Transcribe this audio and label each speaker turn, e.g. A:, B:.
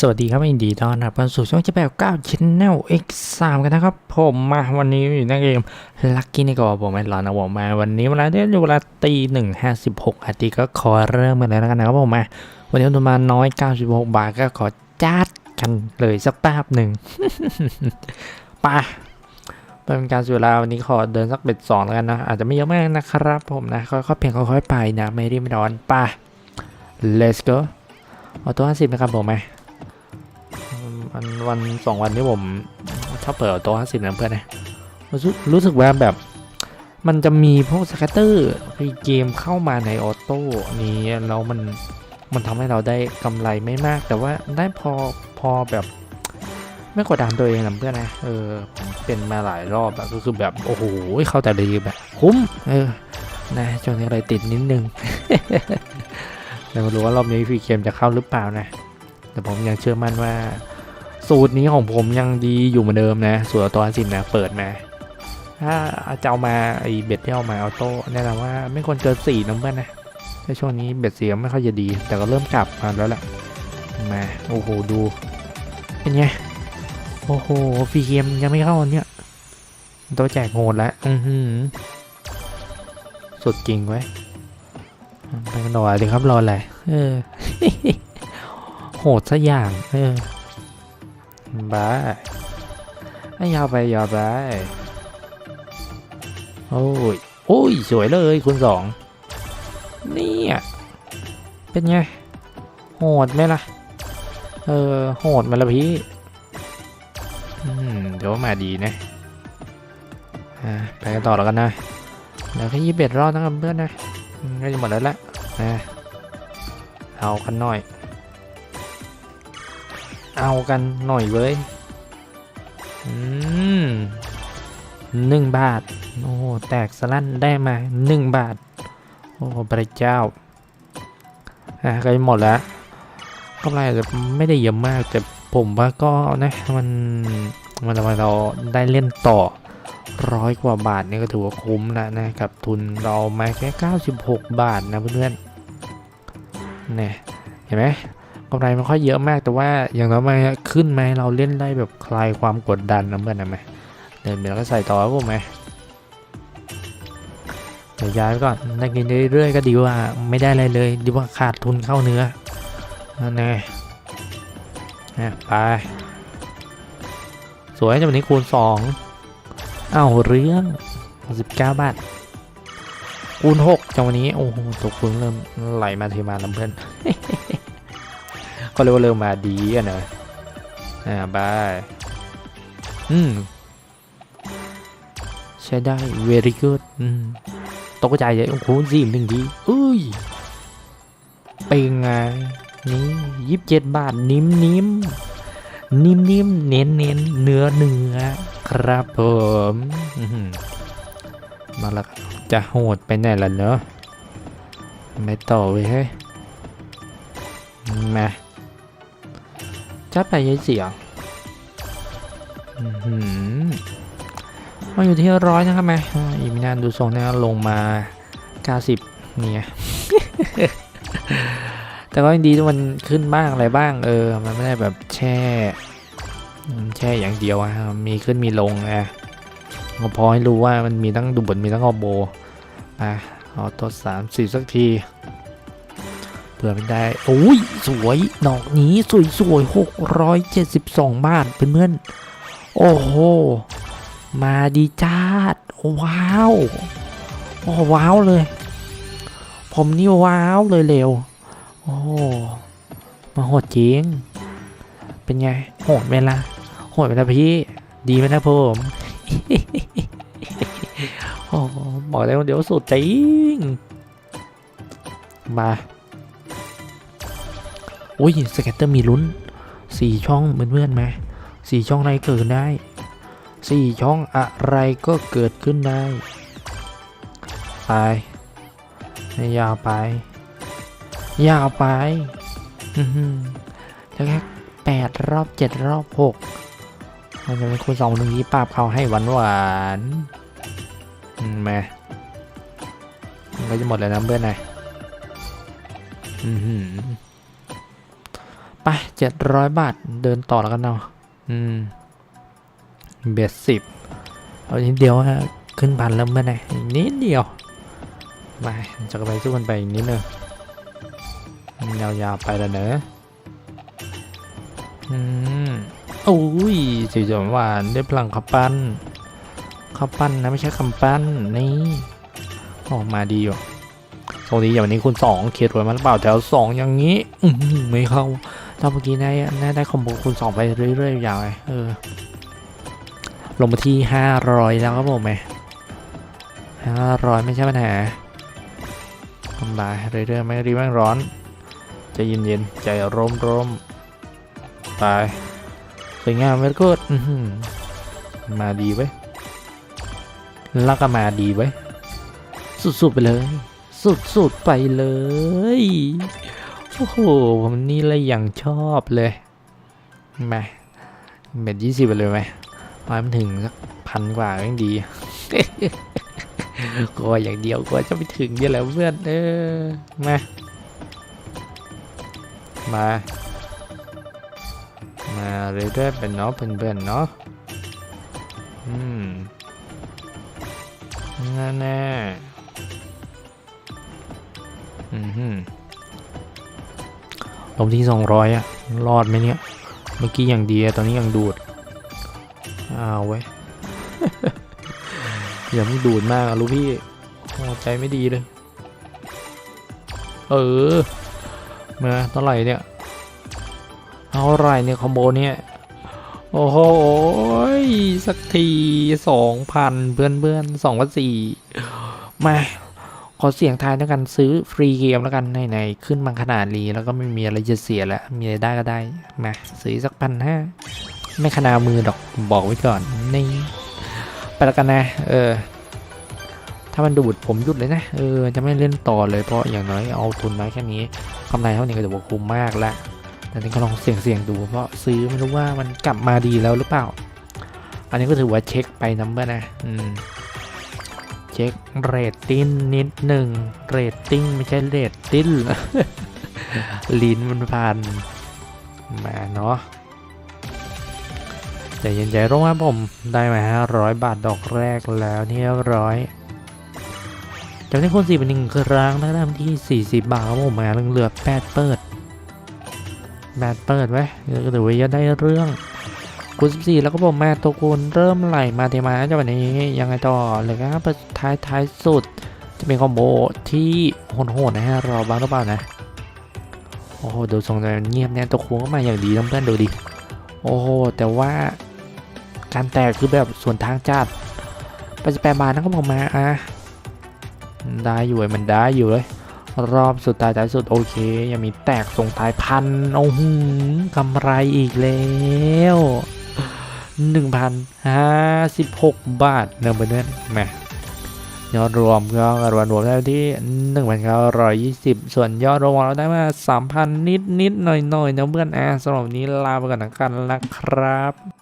A: สวัสดีครับยินดีต้อนรับเข้าสู่ช่องเจ๊แปว9 Channel X3 กันนะครับ ผมมาวันนี้อยู่ในเกม Lucky ในกอผมไม่รอนนะผมมาวันนี้เวลาเที่อยู่เวลาตีหนึ่งห้าสิบหกนาทีก็ขอเริ่มกันเลยแล้วกันนะครับผมมา วันนี้ทุนมาน้อย96บหกบาทก็ขอจัดกันเลยสักแป๊บหนึ่งไปเป็นการสียเวลาวันนี้ขอเดินสักเบ็ดสองแล้วกันนะอาจจะไม่เยอะมากนะครับ ผมนะค่อยๆเพียงค่อยๆไปนะไม่รีบไม่ร้อนไป let's go เอาตัว50นะครับผมไหม วันวันสองวันนี้ผมชอบเปิดโต๊ะห้าสิบนะเพื่อนนะรู้สึกรู้สึกว่าแบบ มันจะมีพวกสแกตเตอร์รีเกมเข้ามาในออโต้นี้แล้วมันมันทำให้เราได้กำไรไม่มาก แต่ว่าได้พอพอแบบ ไม่กดดันตัวเองนะเพื่อนนะเออเป็นมาหลายรอบอะก็คือแบบโอ้โหเข้าแต่รีแบบคุ้มเออนะช่วงนี้อะไรติดนิดนึงแต่ไม่รู้ว่ารอบนี้ฟรีเกมจะเข้าหรือเปล่านะ แต่ผมยังเชื่อมั่นว่า สูตรนี้ของผมยังดีอยู่เหมือนเดิมนะ สูตรตัวสินนะเปิดมาถ้าจะเอามาไอเบ็ดที่เอามาเอาโต้แนะนำว่าไม่ควรเกินสี่น้ำเพื่อนนะในช่วงนี้เบ็ดเสียไม่ค่อยจะดี แต่ก็เริ่มกลับมาแล้วแหละมาโอ้โหดูเป็นไงโอ้โหฟรีเกมยังไม่เข้าเนี่ยตัวแจกโหดแล้วอือหือสุดจริงไว้ไปกันต่อเลยครับรออะไรเออโหดซะอย่างเออ บายให้ยาวไปยาวไป โอ้ย โอ้ย สวยเลยคุณสองเนี่ยเป็นไง โหดไหมล่ะ เออ โหดไหมาละพี่เดี๋ยวมาดีนะไปกันต่อแล้วกันนะแล้วแค่ยี่สิบเอ็ดรอบนะครับเพื่อนนะก็จะหมดแล้วละนะเอากันหน่อย เอากันหน่อยเว้ยอืมหนึ่งบาท โอ้แตกสลั่นได้มาหนึ่งบาท โอ้พระเจ้า อะก็หมดแล้วกำไรอาจะไม่ได้เยอะมาก แต่ผมว่าก็นะ มันมันทำให้เราได้เล่นต่อร้อยกว่าบาทนี่ก็ถือว่าคุ้มแล้วนะกับทุนเรามาแค่ 96 บาทนะเพื่อนๆเนี่ยเห็นไหม กำไรไม่ค่อยเยอะมากแต่ว่าอย่างน้อยมาขึ้นไหมเราเล่นได้แบบคลายความกดดันนะเพื่อนนะไหมเดินไปแล้วก็ใส่ต่อครับผมไหมเดี๋ยวย้ายไปก่อนได้กินเรื่อยๆก็ดีว่าไม่ได้อะไรเลยดีว่าขาดทุนเข้าเนื้อนั่นไงนะไปสวยจังวันนี้คูณสองอ้าวเรื่องสิบเก้าบาทคูณหกจังวันนี้โอ้โหตัวคูณเริ่มไหลมาเทมาลำเพื่อน ก็เรียกว่าเริ่มมาดีอะเนอะอ่าบายอืมใช้ได้ very good อืมตกใจเลยโอ้โหสี่หนึ่งทีอุ้ยเป็นไงนี่ยี่สิบเจ็ดบาทนิ่มนิ่มนิ่มนิ่มเน้นเน้นเนื้อเนื้อครับผมมาแล้วจะโหดไปไหนล่ะเนอะไม่ต่อเว้ยมา จัดไปยัยเสียงอื้อหือมาอยู่ที่ร้อยนะครับแม่อ่าอีกไม่นานดูทรงเนี่ยลงมา90เนี่ยแต่ก็ยังดีที่มันขึ้นบ้างอะไรบ้าง เออ มันไม่ได้แบบแช่ แช่อย่างเดียวอะมีขึ้นมีลงนะก็พอให้รู้ว่ามันมีทั้งดูบนมีทั้งออโบอะเอาตัวสามสี่สักที เผื่อเป็นได้โอ้ยสวยดอกนี้สวยสวยหกร้อยเจ็ดสิบสองบาทเพื่อนๆโอ้โห มาดีจ้าดว้าวโอ้ว้าวเลย ผมนี่ว้าวเลยเร็วโอ้มาโหดจริง เป็นไงโหดไหมล่ะโหดไหมล่ะพี่ ดีไหมนะผมโอ้บอกเลยว่าเดี๋ยวสุดจริง มา อุ้ยสเก็ตเตอร์มีลุ้นสี่ช่องเพื่อนๆไหมสี่ช่องอะไรเกิดได้สี่ช่องอะไรก็เกิดขึ้นได้ ไปให้ยาวไป ยาวไปอือหือแล้วแค่แปดรอบเจ็ดรอบหกมันจะเป็นคูณสองหนึ่งที่ปราบเขาให้หวานหวานๆอืมมามันก็จะหมดแล้วนะเพื่อนนะอือหือ ไปเจ็ดร้อยบาทเดินต่อแล้วกันเนาะอืมเบ็ดสิบเอานิดเดียวฮะขึ้นพันแล้วเมื่อไหร่อีกนิดเดียวไปจะไปสู้กันไปอีกนิดนึงยาวๆไปแล้วเนอะอืมโอ้ยสีจอมหวานได้พลังขับปั้นขับปั้นนะไม่ใช่คำปั้นนี่ออกมาดีอยู่โชคดีอย่างวันนี้คุณสองเขียนไว้มาหรือเปล่าแถวสองอย่างนี้ อืไม่เข้า ถ้าเมื่อกี้ได้ได้ได้คอมโบคูณสองไปเรื่อยๆยาวเลยเออ ลงมาที่ห้ารอยแล้วครับผมไหมห้าร้อยไม่ใช่ปัญหาทำลายเรื่อยๆไม่รีบไม่ร้อนใจเย็นๆใจร่มร่มๆไปสวยงามเวลกูดมาดีไว้แล้วก็มาดีไว้สุดๆไปเลย สุดๆไปเลย โอ้โหผมนี่เลยอย่างชอบเลยมาเบ็ดยี่สิบไปเลยไหมไปมันถึงสักพันกว่าก็ยังดีกลัวอย่างเดียวกลัวจะไปถึงนี่แหละเพื่อนเออมามา มาเรื่อยๆเป็นเนาะเพื่อนๆเนาะอืมนั่นแน่อือหือ ลงที่สองร้อยอะรอดไหมเนี่ย เมื่อกี้อย่างดีตอนนี้ยังดูดอ้าวเว้ยอย่าเพิ่ดูดมากอะลูกพี่ใจไม่ดีเลย เออมาเท่าไหร่เนี่ยเท่าไรเนี่ยคอมโบเนี่ยโอ้โหยสักทีสองพันเพื่อนเพื่อนสองพันสี่มา ขอเสียงทายแล้วกันซื้อฟรีเกมแล้วกันไหนๆขึ้นมาขนาดนี้แล้วก็ไม่มีอะไรจะเสียแล้วมีอะไรได้ก็ได้มาซื้อสักพันห้าไม่ขนามือดอกบอกไว้ก่อนนี่ไปแล้วกันนะ เออ ถ้ามันดูดผมหยุดเลยนะ เออ จะไม่เล่นต่อเลยเพราะอย่างน้อยเอาทุนมาแค่นี้กำไรเท่านี้ก็จะบอกคุ้มมากละแต่นี่ก็ลองเสี่ยงเสี่ยงๆดู เพราะซื้อไม่รู้ว่ามันกลับมาดีแล้วหรือเปล่า อันนี้ก็ถือว่าเช็คไปน้ำเบอร์นะ อืม เช็คเรตติ้งนิดหนึ่งเรตติ้งไม่ใช่เรตติ้งลิ้นมันพันมาเนาะใจเย็นใจร่มครับผมได้มาห้าร้อยบาทดอกแรกแล้วเรียร้อยจากที่คนสี่เป็นหนึ่งครั้งได้ทำที่ 40 บาทครับผมมาเหลือแปดเปิดแปดเปิดไว้เดี๋ยวก็ถือว่าจะได้เรื่อง คูณ14 แล้วก็ผมมาตัวคูณเริ่มไหลมาเทมาจากวันนี้ยังไงต่อเลยครับท้ายท้ายสุด จะเป็นคอมโบที่โหดๆนะฮะรอบ้างหรือเปล่านะ โอ้โหดูทรงจะเงียบเนี่ยตัวคูณก็มาอย่างดีต้งเพื่อนดูดิโอ้โหแต่ว่าการแตกคือแบบส่วนทางจัดไปจะแปลบาทนะครับผมมาอะได้อยู่เว้ยมันได้อยู่เลย รอบสุดท้ายท้ายสุดโอเค ยังมีแตกส่งท้ายพันโอ้โหกำไรอีกแล้ว หนึ่งพันห้าสิบหกบาทเนอะเพื่อนแหมยอดรวมก็รวมรวมได้ที่หนึ่งพันเก้าร้อยยี่สิบส่วนยอดรวมเราได้มาสามพันนิดนิดหน่อยหน่อยนะเพื่อนอะสำหรับนี้ลาไปก่อนนะกันละครับ